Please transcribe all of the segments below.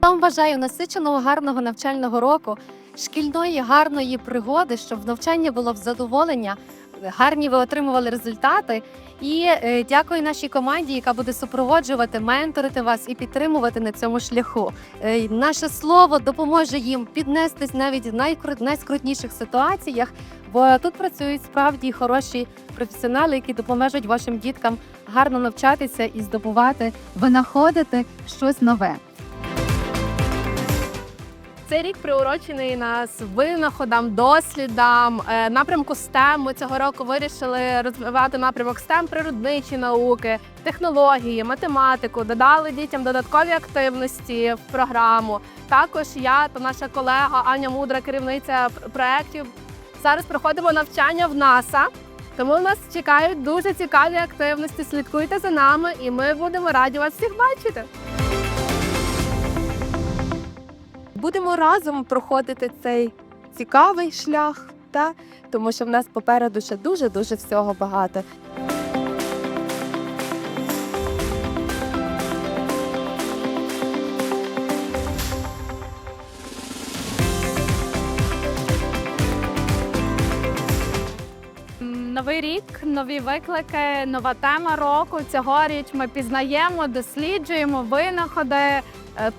Там бажаю насиченого гарного навчального року, шкільної гарної пригоди, щоб навчання було в задоволення, гарні ви отримували результати. І е, дякую нашій команді, яка буде супроводжувати, менторити вас і підтримувати на цьому шляху. Е, наше слово допоможе їм піднестись навіть в найскрутніших ситуаціях, бо тут працюють справді хороші професіонали, які допоможуть вашим діткам гарно навчатися і здобувати, винаходити щось нове. Цей рік приурочений нас винаходам, дослідам, е, напрямку STEM. Ми цього року вирішили розвивати напрямок STEM, природничі науки, технології, математику. Додали дітям додаткові активності в програму. Також я та наша колега Аня Мудра, керівниця проєктів. Зараз проходимо навчання в НАСА. Тому нас чекають дуже цікаві активності. Слідкуйте за нами, і ми будемо раді вас всіх бачити. Будемо разом проходити цей цікавий шлях, та? тому що в нас попереду ще дуже-дуже всього багато. Новий рік, нові виклики, нова тема року. Цьогоріч ми пізнаємо, досліджуємо винаходи, е,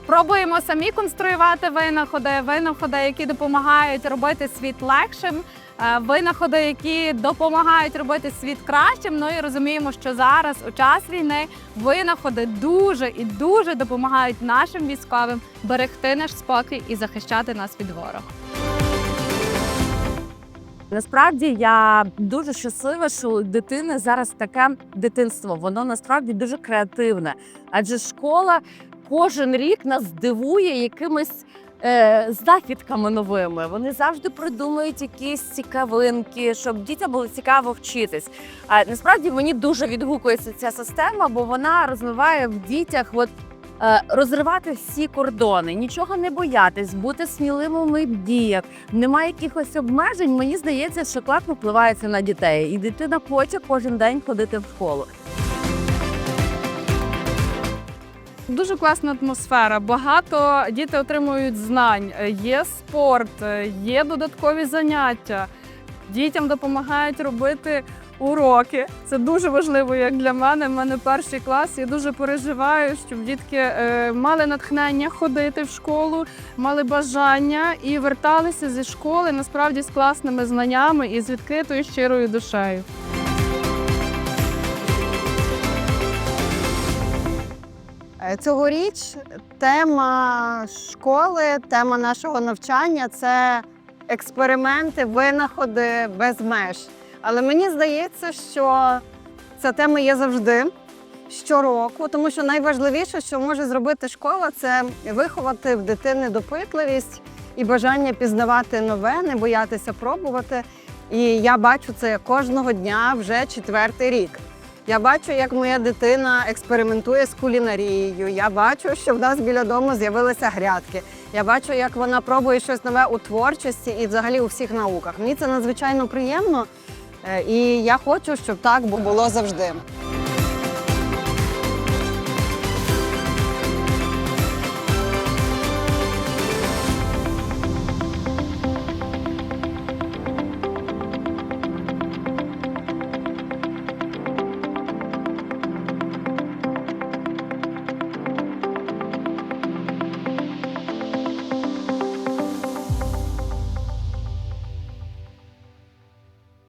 пробуємо самі конструювати винаходи, винаходи, які допомагають робити світ легшим, е, винаходи, які допомагають робити світ кращим. Ну і розуміємо, що зараз, у час війни, винаходи дуже і дуже допомагають нашим військовим берегти наш спокій і захищати нас від ворога. Насправді я дуже щаслива, що у дитини зараз таке дитинство. Воно насправді дуже креативне. Адже школа кожен рік нас дивує якимись е, знахідками новими. Вони завжди придумують якісь цікавинки, щоб дітям було цікаво вчитись. А насправді мені дуже відгукується ця система, бо вона розвиває в дітях от. Е, Розривати всі кордони, нічого не боятись, бути сміливими в діях, немає якихось обмежень. Мені здається, що класно впливається на дітей, і дитина хоче кожен день ходити в школу. Дуже класна атмосфера. Багато діти отримують знань. Є спорт, є додаткові заняття. Дітям допомагають робити уроки. Це дуже важливо, як для мене. У мене перший клас. Я дуже переживаю, щоб дітки е, мали натхнення ходити в школу, мали бажання і верталися зі школи насправді з класними знаннями і з відкритою щирою душею. Е, Цьогоріч тема школи, тема нашого навчання це експерименти, винаходи без меж. Але мені здається, що ця тема є завжди щороку, тому що найважливіше, що може зробити школа, це виховати в дитини допитливість і бажання пізнавати нове, не боятися пробувати. І я бачу це кожного дня вже четвертий рік. Я бачу, як моя дитина експериментує з кулінарією. Я бачу, що в нас біля дому з'явилися грядки. Я бачу, як вона пробує щось нове у творчості і взагалі у всіх науках. Мені це надзвичайно приємно, і я хочу, щоб так було завжди.